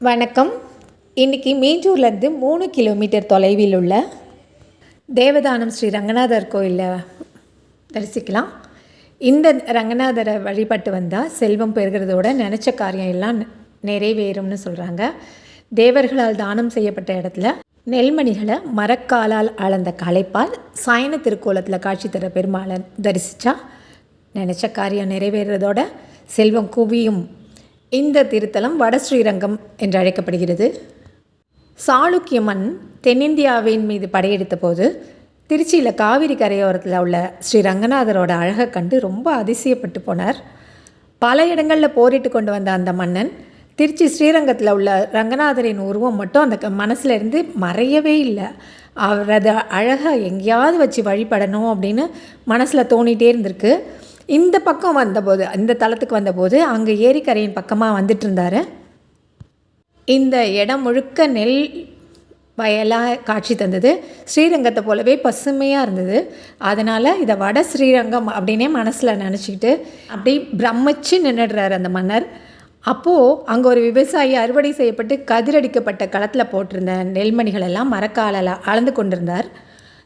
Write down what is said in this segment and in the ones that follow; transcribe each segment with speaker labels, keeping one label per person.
Speaker 1: வணக்கம். இன்றைக்கி மீஞ்சூர்லேருந்து மூணு கிலோமீட்டர் தொலைவில் உள்ள தேவதானம் ஸ்ரீ ரங்கநாதர் கோயிலில் தரிசிக்கலாம். இந்த ரங்கநாதரை வழிபட்டு வந்தால் செல்வம் பெறுகிறதோட நினச்ச காரியம் எல்லாம் நிறைவேறும்னு சொல்கிறாங்க தேவர்களால் தானம் செய்யப்பட்ட இடத்துல நெல்மணிகளை மரக்காலால் அளந்த களைப்பால் சாயன திருக்கோலத்தில் காட்சி தர பெருமாளை தரிசித்தா நினச்ச காரியம் நிறைவேறதோட செல்வம் குவியும் இந்த திருத்தலம் வட ஸ்ரீரங்கம் என்று அழைக்கப்படுகிறது. சாளுக்கிய மண் தென்னிந்தியாவின் மீது படையெடுத்த போது திருச்சியில் காவிரி கரையோரத்தில் உள்ள ஸ்ரீ ரங்கநாதரோட அழகை கண்டு ரொம்ப அதிசயப்பட்டு போனார். பல இடங்களில் போரிட்டு கொண்டு வந்த அந்த மன்னன் திருச்சி ஸ்ரீரங்கத்தில் உள்ள ரங்கநாதரின் உருவம் மட்டும் அந்த க- இருந்து மறையவே இல்லை. அவரது அழகை எங்கேயாவது வச்சு வழிபடணும் அப்படின்னு மனசில் தோணிகிட்டே இருந்திருக்கு. இந்த பக்கம் வந்தபோது இந்த தலத்துக்கு வந்தபோது அங்கே ஏரிக்கரையின் பக்கமாக வந்துட்டு இருந்தார் இந்த இடம் முழுக்க நெல் வயலாக காட்சி தந்தது. ஸ்ரீரங்கத்தை போலவே பசுமையாக இருந்தது. அதனால் இதை வட ஸ்ரீரங்கம் அப்படின்னே மனசில் நினச்சிக்கிட்டு அப்படி பிரமிச்சு நின்றுடுறாரு அந்த மன்னர். அப்போது அங்கே ஒரு விவசாயி அறுவடை செய்யப்பட்டு கதிரடிக்கப்பட்ட களத்தில் போட்டிருந்த நெல்மணிகள் எல்லாம் மரக்காலில் அளந்து கொண்டிருந்தார்.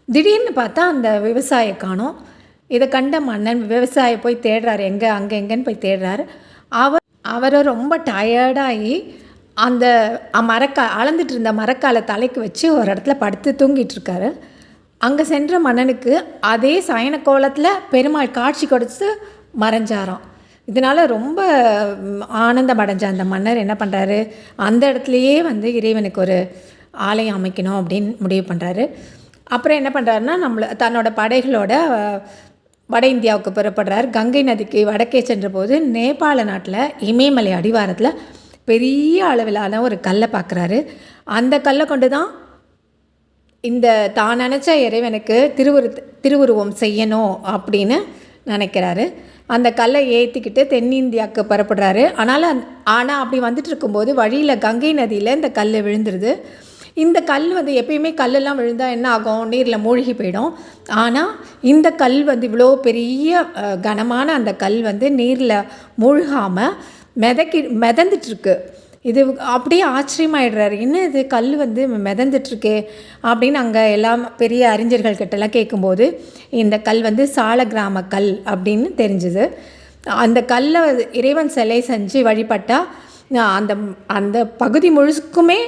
Speaker 1: திடீர்னு பார்த்தா அந்த விவசாய காணும். இதை கண்ட மன்னன் விவசாயி போய் தேடுறார். எங்கே அங்கே எங்கேன்னு போய் தேடுறாரு. அவர் அவரை ரொம்ப டயர்டாகி அந்த மரக்கா அளந்துட்டு இருந்த மரக்காலை தலைக்கு வச்சு ஒரு இடத்துல படுத்து தூங்கிட்டு இருக்காரு அங்கே சென்ற மன்னனுக்கு அதே சயன கோலத்தில் பெருமாள் காட்சி கொடுத்து மறைஞ்சாராம். இதனால் ரொம்ப ஆனந்தம் அடைஞ்ச அந்த மன்னர் என்ன பண்ணுறாரு அந்த இடத்துலையே வந்து இறைவனுக்கு ஒரு ஆலயம் அமைக்கணும் அப்படின்னு முடிவு பண்ணுறாரு அப்புறம் என்ன பண்ணுறாருன்னா நம்மள தன்னோட படைகளோட வட இந்தியாவுக்கு புறப்படுறார். கங்கை நதிக்கு வடக்கே சென்றபோது நேபாள நாட்டில் இமயமலை அடிவாரத்தில் பெரிய அளவிலான ஒரு கல்லை பார்க்குறாரு அந்த கல்லை கொண்டு தான் இந்த தான் நினச்ச இறைவனுக்கு திருவுரு திருவுருவம் செய்யணும் அப்படின்னு நினைக்கிறாரு. அந்த கல்லை ஏற்றிக்கிட்டு தென்னிந்தியாவுக்கு புறப்படுறாரு. ஆனால் ஆனால் அப்படி வந்துட்டு இருக்கும்போது வழியில் கங்கை நதியில் இந்த கல் விழுந்துருது. இந்த கல் வந்து எப்பயுமே கல்லெல்லாம் விழுந்தால் என்ன ஆகும்? நீரில் மூழ்கி போயிடும். ஆனால் இந்த கல் வந்து இவ்வளோ பெரிய கனமான அந்த கல் வந்து நீரில் மூழ்காமல் மிதக்கி மிதந்துட்டுருக்கு. இது அப்படியே ஆச்சரியமாயிடுறாரு. என்ன இது? கல் வந்து மிதந்துட்டுருக்கே? அப்படின்னு அங்கே எல்லாம் பெரிய அறிஞர்கள் கிட்டலாம் கேட்கும்போது இந்த கல் வந்து சால கிராம கல் அப்படின்னு தெரிஞ்சுது. அந்த கல்லை இறைவன் சிலை செஞ்சு வழிபட்டால் அந்த அந்த பகுதி முழுசுக்குமே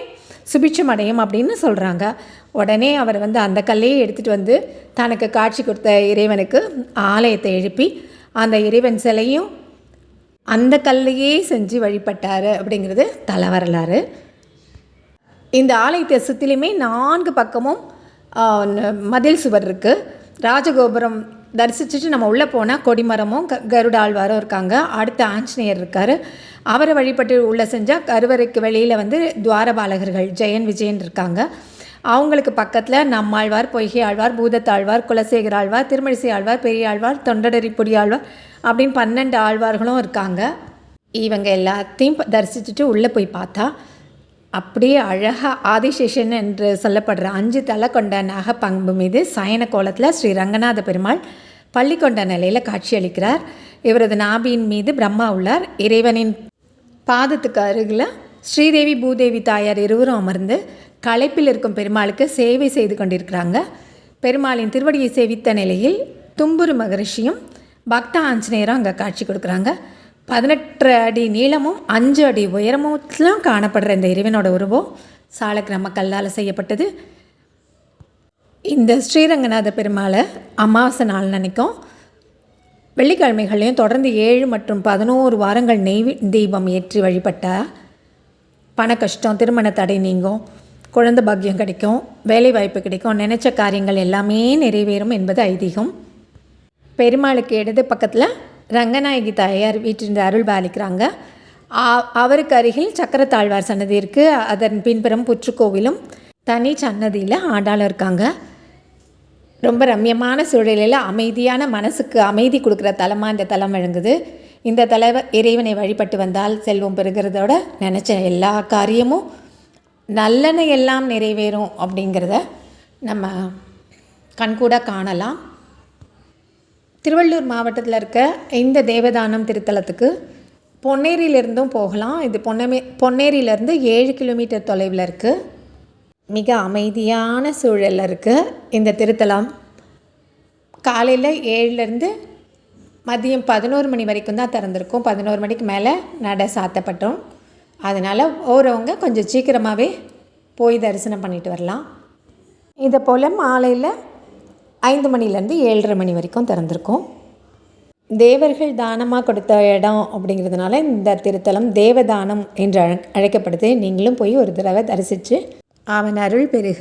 Speaker 1: சுபிட்சம் அடையும் அப்படின்னு சொல்கிறாங்க உடனே அவர் வந்து அந்த கல்லையே எடுத்துகிட்டு வந்து தனக்கு காட்சி கொடுத்த இறைவனுக்கு ஆலயத்தை எழுப்பி அந்த இறைவன் சிலையும் அந்த கல்லையே செஞ்சு வழிபட்டார் அப்படிங்கிறது தல வரலாறு. இந்த ஆலயத்தை சுற்றிலுமே நான்கு பக்கமும் மதில் சுவர் இருக்குது ராஜகோபுரம் தரிசிச்சுட்டு நம்ம உள்ளே போனால் கொடிமரமும் க கருட ஆழ்வாரும் இருக்காங்க. அடுத்து ஆஞ்சநேயர் இருக்கார். அவரை வழிபட்டு உள்ளே செஞ்சால் கருவறைக்கு வெளியில் வந்து துவாரபாலகர்கள் ஜெயன் விஜயன் இருக்காங்க. அவங்களுக்கு பக்கத்தில் நம்மாழ்வார் பொய்கை ஆழ்வார் பூதத்தாழ்வார் குலசேகர ஆழ்வார் திருமழிசை ஆழ்வார் பெரிய ஆழ்வார் தொண்டடரி பொடி ஆழ்வார் அப்படின்னு பன்னெண்டு ஆழ்வார்களும் இருக்காங்க. இவங்க எல்லாத்தையும் தரிசிச்சுட்டு உள்ளே போய் பார்த்தா அப்படியே அழகாக ஆதிசேஷன் என்று சொல்லப்படுற அஞ்சு தலை கொண்ட நாகப்பம்பு மீது சயன கோலத்தில் ஸ்ரீ ரங்கநாத பெருமாள் பள்ளி கொண்ட நிலையில் காட்சியளிக்கிறார் இவரது நாபியின் மீது பிரம்மா உள்ளார். இறைவனின் பாதத்துக்கு அருகில் ஸ்ரீதேவி பூதேவி தாயார் இருவரும் அமர்ந்து களைப்பில் இருக்கும் பெருமாளுக்கு சேவை செய்து கொண்டிருக்கிறாங்க. பெருமாளின் திருவடியை சேவித்த நிலையில் தும்புரு மகரிஷியும் பக்த ஆஞ்சநேயரும் அங்கே காட்சி கொடுக்குறாங்க. பதினெட்டு அடி நீளமும் அஞ்சு அடி உயரமும் காணப்படுற இந்த இறைவனோட உருவம் சாலக்கிராம கல்லால் செய்யப்பட்டது. இந்த ஸ்ரீரங்கநாத பெருமாளை அமாவாசை நாள் நினைக்கும். வெள்ளிக்கிழமைகளையும் தொடர்ந்து ஏழு மற்றும் பதினோரு வாரங்கள் நெய் தீபம் ஏற்றி வழிபட்டால் பண கஷ்டம் திருமண தடை நீங்கும் குழந்தை பாக்கியம் கிடைக்கும் வேலை வாய்ப்பு கிடைக்கும் நினைச்ச காரியங்கள் எல்லாமே நிறைவேறும் என்பது ஐதீகம். பெருமாளுக்கு இடது பக்கத்தில் ரங்கநாயகி தாயார் வீட்டிலிருந்து அருள் பாலிக்கிறாங்க. அவருக்கு அருகில் சக்கரத்தாழ்வார் சன்னதி இருக்குது அதன் பின்புறம் புற்றுக்கோவிலும் தனி சன்னதியில் ஆண்டாளும் இருக்காங்க. ரொம்ப ரம்யமான சூழலில் அமைதியான மனசுக்கு அமைதி கொடுக்குற தலமாக இந்த தலம் விளங்குது. இந்த தலைவர் இறைவனை வழிபட்டு வந்தால் செல்வம் பெறுகிறதோட நினச்ச எல்லா காரியமும் நல்லன எல்லாம் நிறைவேறும் அப்படிங்கிறத நம்ம கண்கூட காணலாம். திருவள்ளூர் மாவட்டத்தில் இருக்க இந்த தேவதானம் திருத்தலத்துக்கு பொன்னேரியிலிருந்தும் போகலாம். இது பொன்னமே பொன்னேரியிலேருந்து ஏழு கிலோமீட்டர் தொலைவில் இருக்குது மிக அமைதியான சூழலில் இருக்குது இந்த திருத்தலம். காலையில் ஏழுலேருந்து மதியம் பதினோரு மணி வரைக்கும் தான் திறந்துருக்கும். பதினோரு மணிக்கு மேலே நடை சாத்தப்பட்டோம். அதனால் ஓரவங்க கொஞ்சம் சீக்கிரமாகவே போய் தரிசனம் பண்ணிட்டு வரலாம். இதை போல் மாலையில் ஐந்து மணிலேருந்து ஏழரை மணி வரைக்கும் திறந்திருக்கும். தேவர்கள் தானமாக கொடுத்த இடம் அப்படிங்கிறதுனால இந்த திருத்தலம் தேவதானம் என்று அழைக்கப்படுது. நீங்களும் போய் ஒரு தடவை தரிசித்து அவன் அருள் பெறுக